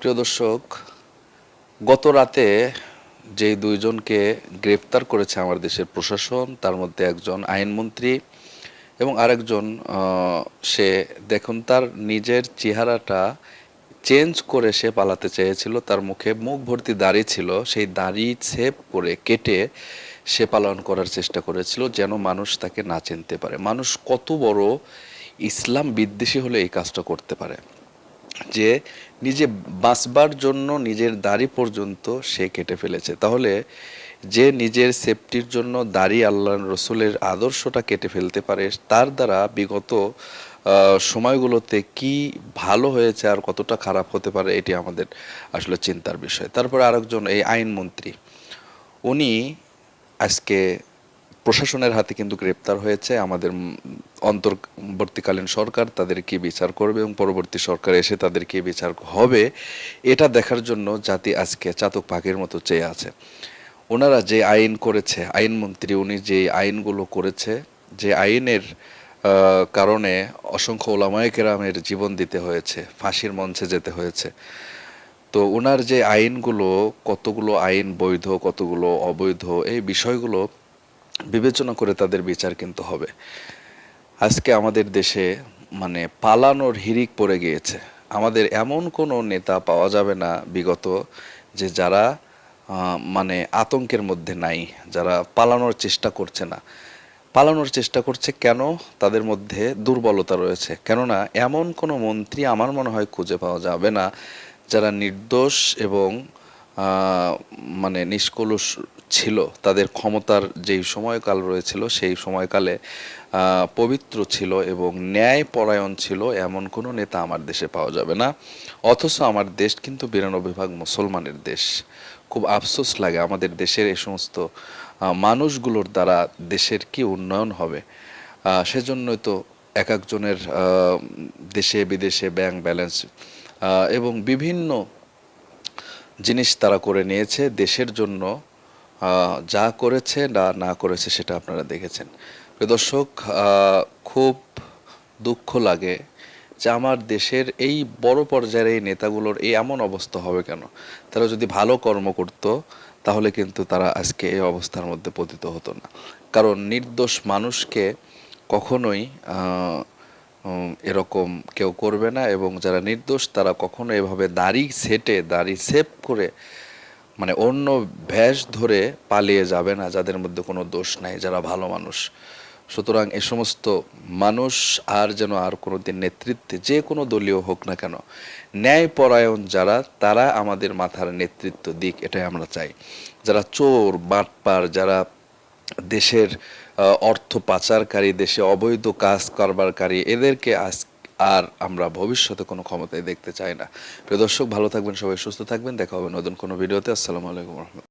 প্রিয় দর্শক, গত রাতে যে দুইজনকে গ্রেপ্তার করেছে আমার দেশের প্রশাসন, তার মধ্যে একজন আইনমন্ত্রী এবং আরেকজন সে দেখুন তার নিজের চেহারাটা চেঞ্জ করে সে পালাতে চেয়েছিল, তার মুখে মুখ ভর্তি দাড়ি ছিল, সেই দাড়ি ছেপ করে কেটে সে পালন করার চেষ্টা করেছিল, যেন মানুষ তাকে না চিনতে পারে। মানুষ কত বড় ইসলাম বিদ্বেষী হলে এই কাজটা করতে পারে। যে নিজে বাঁচবার জন্য নিজের দাড়ি পর্যন্ত সে কেটে ফেলেছে। তাহলে যে নিজের সেফটির জন্য দাড়ি আল্লাহ রসুলের আদর্শটা কেটে ফেলতে পারে, তার দ্বারা বিগত সময়গুলোতে কি ভালো হয়েছে আর কতটা খারাপ হতে পারে, এটি আমাদের আসলে চিন্তার বিষয়। তারপরে আরেকজন, এই আইনমন্ত্রী, উনি আজকে প্রশাসনের হাতে কিন্তু গ্রেপ্তার হয়েছে। আমাদের অন্তর্বর্তীকালীন সরকার তাদেরকে বিচার করবে এবং পরবর্তী সরকার এসে তাদেরকে বিচার হবে। এটা দেখার জন্য জাতি আজকে চাতক পাখির মতো চেয়ে আছে। ওনারা যে আইন করেছে আইনমন্ত্রী উনি যে আইনগুলো করেছে, যে আইনের কারণে অসংখ্য ওলামায়ে কেরামের জীবন দিতে হয়েছে, ফাঁসির মঞ্চে যেতে হয়েছে। তো ওনার যে আইনগুলো, কতগুলো আইন বৈধ, কতগুলো অবৈধ, এই বিষয়গুলো বিবেচনা করে তাদের বিচার কিন্তু হবে। আজকে আমাদের দেশে মানে পালানোর হিরিক পড়ে গিয়েছে। আমাদের এমন কোনো নেতা পাওয়া যাবে না বিগত যে যারা মানে আতঙ্কের মধ্যে নাই, যারা পালানোর চেষ্টা করছে না। পালানোর চেষ্টা করছে কেন? তাদের মধ্যে দুর্বলতা রয়েছে। কেননা এমন কোনো মন্ত্রী আমার মনে হয় খুঁজে পাওয়া যাবে না, যারা নির্দোষ এবং মানে নিষ্কলুষ ছিল, তাদের ক্ষমতার যেই সময়কাল রয়েছিল, সেই সময়কালে পবিত্র ছিল এবং ন্যায় পরায়ণ ছিল, এমন কোনো নেতা আমার দেশে পাওয়া যাবে না। অথচ আমার দেশ কিন্তু বিরানব্বই ভাগ মুসলমানের দেশ। খুব আফসোস লাগে আমাদের দেশের এই সমস্ত মানুষগুলোর দ্বারা দেশের কি উন্নয়ন হবে। সেজন্যই তো এক একজনের দেশে বিদেশে ব্যাংক ব্যালেন্স এবং বিভিন্ন জিনিস তারা করে নিয়েছে, দেশের জন্য যা করেছে না না করেছে সেটা আপনারা দেখেছেন। দর্শক খুব দুঃখ লাগে যে আমার দেশের এই বড় পর্যায়ের এই নেতাগুলোর এই এমন অবস্থা হবে কেন? তারা যদি ভালো কর্ম করত, তাহলে কিন্তু তারা আজকে এই অবস্থার মধ্যে পতিত হতো না। কারণ নির্দোষ মানুষকে কখনোই এরকম কেউ করবে না এবং যারা নির্দোষ, তারা কখনো এভাবে দাড়ি সেটে, দাড়ি সেভ করে মানে অন্য ভ্যাস ধরে পালিয়ে যাবে না, যাদের মধ্যে কোনো দোষ নাই, যারা ভালো মানুষ। সুতরাং এ সমস্ত মানুষ আর যেন আর কোনো দিন নেতৃত্বে যে কোনো দলীয় হোক না কেন, ন্যায়পরায়ণ যারা, তারা আমাদের মাথার নেতৃত্ব দিক, এটাই আমরা চাই। যারা চোর, বাটপার, যারা দেশের অর্থ পাচারকারী, দেশে অবৈধ কাজ কারবারকারী, এদেরকে আজ আর আমরা ভবিষ্যতে কোনো ক্ষমতায় দেখতে চাই না। প্রিয় দর্শক, ভালো থাকবেন, সবাই সুস্থ থাকবেন। দেখা হবে নতুন কোনো ভিডিওতে। আসসালামু আলাইকুম রহমতুল্লাহ।